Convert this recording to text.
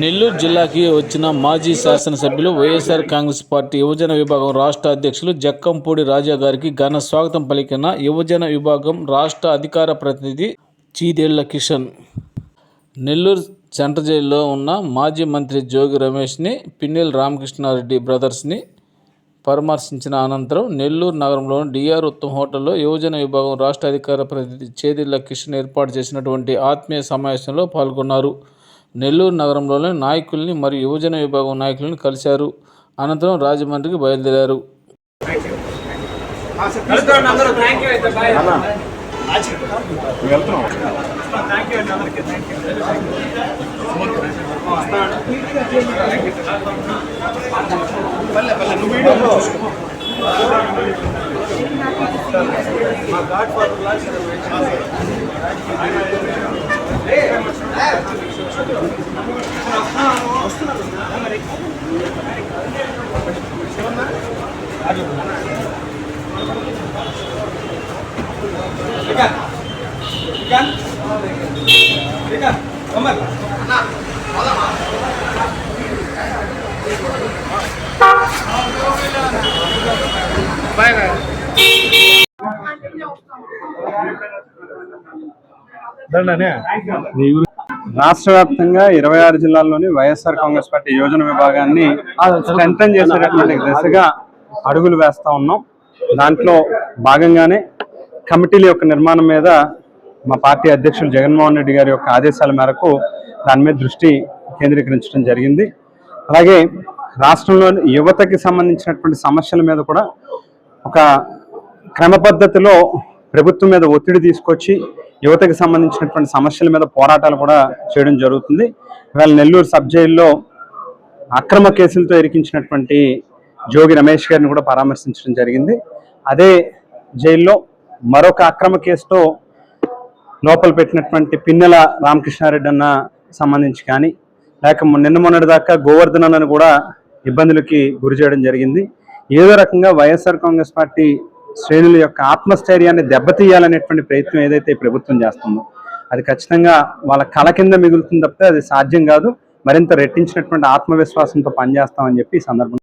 నెల్లూరు జిల్లాకి వచ్చిన మాజీ శాసనసభ్యులు వైఎస్ఆర్ కాంగ్రెస్ పార్టీ యువజన విభాగం రాష్ట్ర అధ్యక్షులు జక్కంపూడి రాజా గారికి ఘన స్వాగతం పలికిన యువజన విభాగం రాష్ట్ర అధికార ప్రతినిధి చీదేళ్ళ కిషన్. నెల్లూరు సెంట్రల్ జైల్లో ఉన్న మాజీ మంత్రి జోగి రమేష్ని పిన్నెల రామకృష్ణారెడ్డి బ్రదర్స్ని పరామర్శించిన అనంతరం నెల్లూరు నగరంలోని డిఆర్ ఉత్తమ్ హోటల్లో యువజన విభాగం రాష్ట్ర అధికార ప్రతినిధి చేదిల్ల కిషన్ ఏర్పాటు చేసినటువంటి ఆత్మీయ సమావేశంలో పాల్గొన్నారు. నెల్లూరు నగరంలోని నాయకుల్ని మరియు యువజన విభాగం నాయకులను కలిశారు. అనంతరం రాజమండ్రికి బయలుదేరారు. కలుద్దాం అందరూ. థ్యాంక్ యూ అయితే బాయ్ రాష్ట్ర వ్యాప్తంగా ఇరవై ఆరు జిల్లాల్లోని వైఎస్ఆర్ కాంగ్రెస్ పార్టీ యోజన విభాగాన్ని స్ట్రెంథన్ చేసేటటువంటి దిశగా అడుగులు వేస్తా ఉన్నాం. దాంట్లో భాగంగానే కమిటీల యొక్క నిర్మాణం మీద మా పార్టీ అధ్యక్షులు జగన్మోహన్ రెడ్డి గారి యొక్క ఆదేశాల మేరకు దాని మీద దృష్టి కేంద్రీకరించడం జరిగింది. అలాగే రాష్ట్రంలోని యువతకి సంబంధించినటువంటి సమస్యల మీద కూడా ఒక క్రమ పద్ధతిలో ప్రభుత్వం మీద ఒత్తిడి తీసుకొచ్చి యువతకు సంబంధించినటువంటి సమస్యల మీద పోరాటాలు కూడా చేయడం జరుగుతుంది. ఇవాళ నెల్లూరు సబ్ జైల్లో అక్రమ కేసులతో ఇరికించినటువంటి జోగి రమేష్ గారిని కూడా పరామర్శించడం జరిగింది. అదే జైల్లో మరొక అక్రమ కేసుతో లోపల పెట్టినటువంటి పిన్నెల రామకృష్ణారెడ్డి అన్న సంబంధించి కానీ లేక నిన్న మొన్నటి దాకా గోవర్ధన్ అన్నను కూడా ఇబ్బందులకి గురి చేయడం జరిగింది. ఏదో రకంగా వైఎస్ఆర్ కాంగ్రెస్ పార్టీ శ్రేణుల యొక్క ఆత్మస్థైర్యాన్ని దెబ్బతీయాలనేటువంటి ప్రయత్నం ఏదైతే ప్రభుత్వం చేస్తుందో అది ఖచ్చితంగా వాళ్ళ కళ కింద మిగులుతుంది తప్పితే అది సాధ్యం కాదు. మరింత రెట్టించినటువంటి ఆత్మవిశ్వాసంతో పనిచేస్తామని చెప్పి ఈ సందర్భంగా